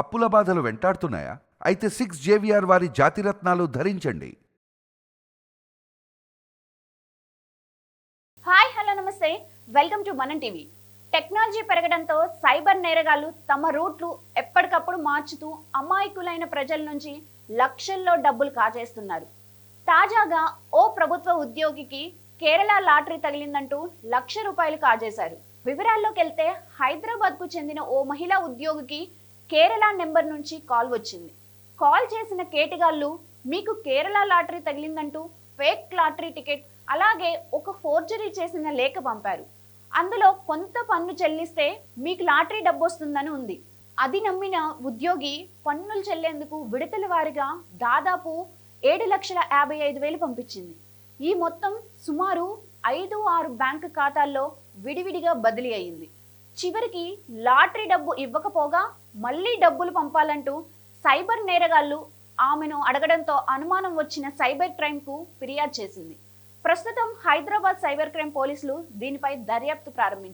అప్పుల బాధలు వెంటాడుతున్నాయా? అయితే సిక్స్ జేవిఆర్ వారి జాతిరత్నాలు ధరించండి. హాయ్ హలో నమస్తే. Welcome to Manam TV technology పెరగడంతో సైబర్ నేరగాళ్ళు తమ రూట్లు ఎప్పటికప్పుడు మార్చుతూ అమాయకులైన ప్రజల నుంచి లక్షల్లో డబ్బులు కాజేస్తున్నారు. తాజాగా ఓ ప్రభుత్వ ఉద్యోగికి కేరళ లాటరీ తగిలిందంటూ లక్ష రూపాయలు కాజేశారు. వివరాల్లోకి వెళ్తే హైదరాబాద్కు చెందిన ఓ మహిళా ఉద్యోగికి కేరళ నెంబర్ నుంచి కాల్ వచ్చింది. కాల్ చేసిన కేటగాళ్ళు మీకు కేరళ లాటరీ తగిలిందంటూ ఫేక్ లాటరీ టికెట్ అలాగే ఒక ఫోర్జరీ చేసిన లేఖ పంపారు. అందులో కొంత పన్ను చెల్లిస్తే మీకు లాటరీ డబ్బు వస్తుందని ఉంది. అది నమ్మిన ఉద్యోగి పన్నులు చెల్లేందుకు విడతల వారిగా దాదాపు ఏడు లక్షల యాభై ఐదు వేలు పంపించింది. ఈ మొత్తం సుమారు ఐదు ఆరు బ్యాంకు ఖాతాల్లో విడివిడిగా బదిలీ అయింది. చివరికి లాటరీ డబ్బు ఇవ్వకపోగా మళ్ళీ డబ్బులు పంపాలంటూ సైబర్ నేరగాళ్ళు ఆమెను అడగడంతో అనుమానం వచ్చిన సైబర్ క్రైమ్కు ఫిర్యాదు చేసింది. ప్రస్తుతం హైదరాబాద్ సైబర్ క్రైమ్ పోలీసులు దీనిపై దర్యాప్తు ప్రారంభించారు.